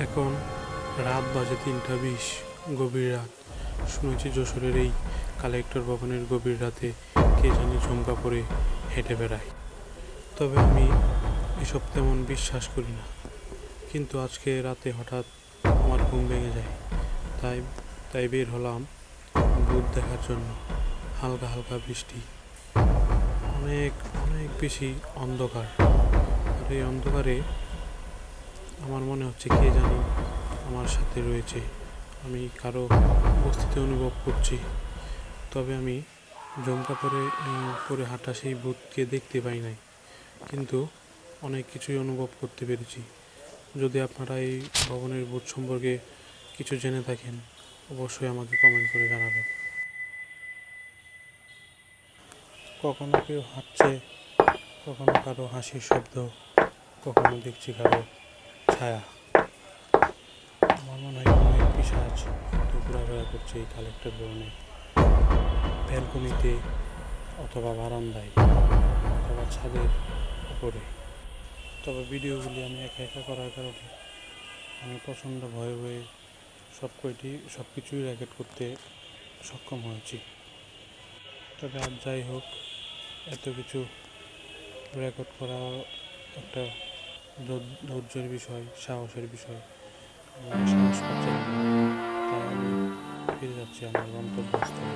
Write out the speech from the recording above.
এখন রাত বাজে তিনটা বিশ, গভীর রাত। শুনেছি যশোরের এই কালেক্টর ভবনের গভীর রাতে কে জানি চমকা পড়ে হেঁটে বেড়ায়। তবে আমি এসব তেমন বিশ্বাস করি না। কিন্তু আজকে রাতে হঠাৎ আমার ঘুম ভেঙে যায়। তাই তাই বের হলাম ভূত দেখার জন্য। হালকা হালকা বৃষ্টি। অনেক অনেক বেশি অন্ধকার। আর এই অন্ধকারে আমার মনে হচ্ছে কে জানি আমার সাথে রয়েছে। আমি কারও উপস্থিতি অনুভব করছি। তবে আমি জমকা পরে পরে হাঁটা সেই ভূতকে দেখতে পাই নাই। কিন্তু অনেক কিছুই অনুভব করতে পেরেছি। যদি আপনারা এই ভবনের ভূত সম্পর্কে কিছু জেনে থাকেন, অবশ্যই আমাকে কমেন্ট করে জানাবেন। কখনো কেউ হাঁটছে, কখনো কারও হাসির শব্দ, কখনো দেখছি কারও ছায়া আমার মনে হয় কোনো একটু ঘোরাফেরা করছে এই কালেক্টর ভবনে। ব্যালকনিতে অথবা বারান্দায় অথবা ছাদের উপরে। তবে ভিডিওগুলি আমি একা একা করার কারণে আমি প্রচণ্ড ভয়ে ভয়ে সব কয়টি সব কিছুই রেকর্ড করতে সক্ষম হয়েছি। তবে আর যাই হোক, এত কিছু রেকর্ড করা একটা ধৈর্যের বিষয় সাহসের বিষয় সাহস পাচ্ছিলাম তাই আমি ফিরে যাচ্ছি আমার গন্তব্যস্থলে।